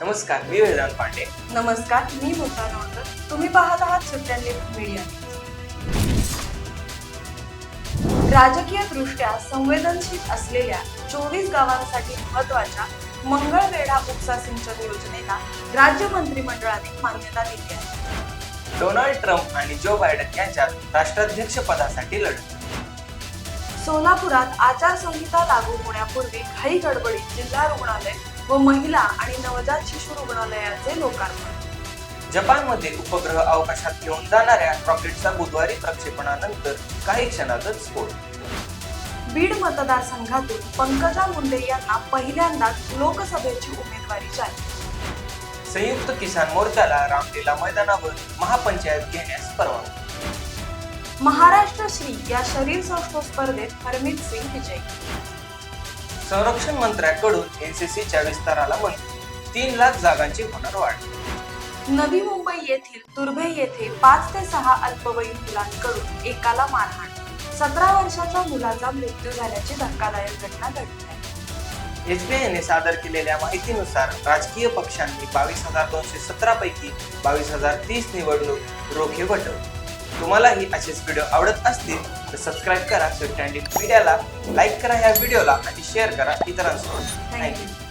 नमस्कार मी वेदांत पांडे. नमस्कार मी मुक्ता नवकर तुम्ही पाहत आहात सुट्यांनी मीडिया राजकीय दृष्ट्या संवेदनशील असलेल्या चोवीस गावांसाठी महत्त्वाच्या मंगळवेढा उपसा सिंचन योजनेला राज्य मंत्रिमंडळाने मान्यता दिली आहे. डोनाल्ड ट्रम्प आणि जो बायडन यांच्यात राष्ट्राध्यक्ष पदासाठी लढत. सोलापुरात आचारसंहिता लागू होण्यापूर्वी घाई गडबडीत जिल्हा रुग्णालय व महिला आणि नवजात शिशु रुग्णालयाचे लोकार्पण. जपानमध्ये उपग्रह अवकाशात घेऊन जाणाऱ्या रॉकेटचा बुधवारी प्रक्षेपणानंतर काही क्षणातच स्फोट. बीड मतदारसंघातून पंकजा मुंडे यांना पहिल्यांदाच लोकसभेची उमेदवारी जाहीर. संयुक्त किसान मोर्चाला रामलीला मैदानावर महापंचायत घेण्यास परवानगी. महाराष्ट्र श्री या शरीर सौष्ठव स्पर्धेत हरमीत सिंग विजयी. संरक्षण मंत्र्याकडून एनसीसीच्या विस्ताराला मंजूर तीन लाख जागांची होणार वाढ. नवी मुंबई येथील तुर्भे येथे पाच ते सहा अल्पवयीन मुलांकडून एकाला मारहाण. सतरा वर्षाच्या मुलाचा मृत्यू झाल्याची धक्कादायक घटना घडली आहे. एसबीआयने सादर केलेल्या माहितीनुसार राजकीय पक्षांनी बावीस हजार दोनशे सतरा पैकी बावीस हजार तीस निवडणूक रोखे वटवले. तुम्हालाही असेच व्हिडिओ आवडत असतील तर सबस्क्राईब करा. स्टँडिंग मीडियाला लाईक करा ह्या व्हिडिओला आणि शेअर करा इतरांसोबत. थँक्यू